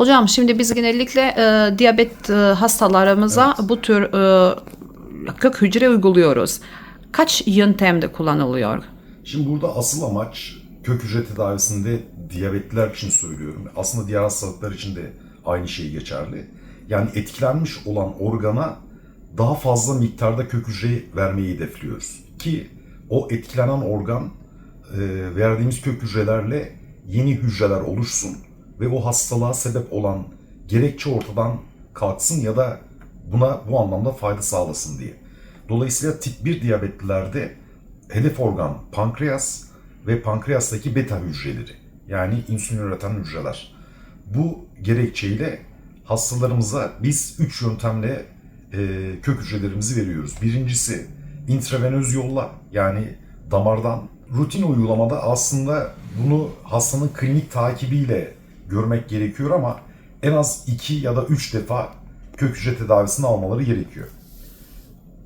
Hocam şimdi biz genellikle e, diyabet e, hastalarımıza bu tür e, kök hücre uyguluyoruz. Kaç yöntemde kullanılıyor? Şimdi burada asıl amaç kök hücre tedavisinde diyabetliler için söylüyorum. Aslında diğer hastalıklar için de aynı şey geçerli. Yani etkilenmiş olan organa daha fazla miktarda kök hücre vermeyi hedefliyoruz. Ki o etkilenen organ e, verdiğimiz kök hücrelerle yeni hücreler oluşsun ve o hastalığa sebep olan gerekçe ortadan kalksın ya da buna bu anlamda fayda sağlasın diye. Dolayısıyla tip 1 diyabetlilerde hedef organ pankreas ve pankreastaki beta hücreleri yani insülin üreten hücreler. Bu gerekçeyle hastalarımıza biz 3 yöntemle e, kök hücrelerimizi veriyoruz. Birincisi intravenöz yolla yani damardan. Rutin uygulamada aslında bunu hastanın klinik takibiyle görmek gerekiyor ama en az 2 ya da 3 defa kök hücre tedavisini almaları gerekiyor.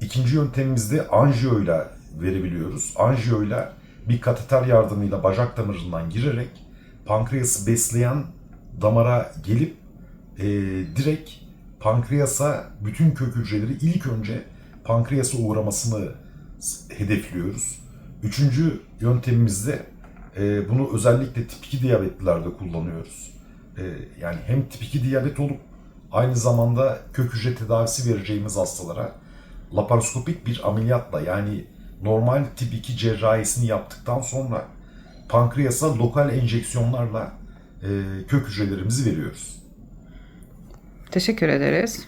İkinci yöntemimizde anjiyo ile verebiliyoruz. Anjiyo ile bir kateter yardımıyla bacak damarından girerek pankreası besleyen damara gelip e, direkt pankreasa bütün kök hücreleri ilk önce pankreasa uğramasını hedefliyoruz. Üçüncü yöntemimizde e, bunu özellikle tip 2 diyabetlilerde kullanıyoruz. E, yani hem tip 2 diyabet olup aynı zamanda kök hücre tedavisi vereceğimiz hastalara laparoskopik bir ameliyatla yani normal tip 2 cerrahisini yaptıktan sonra pankreasa lokal enjeksiyonlarla e, kök hücrelerimizi veriyoruz. Teşekkür ederiz.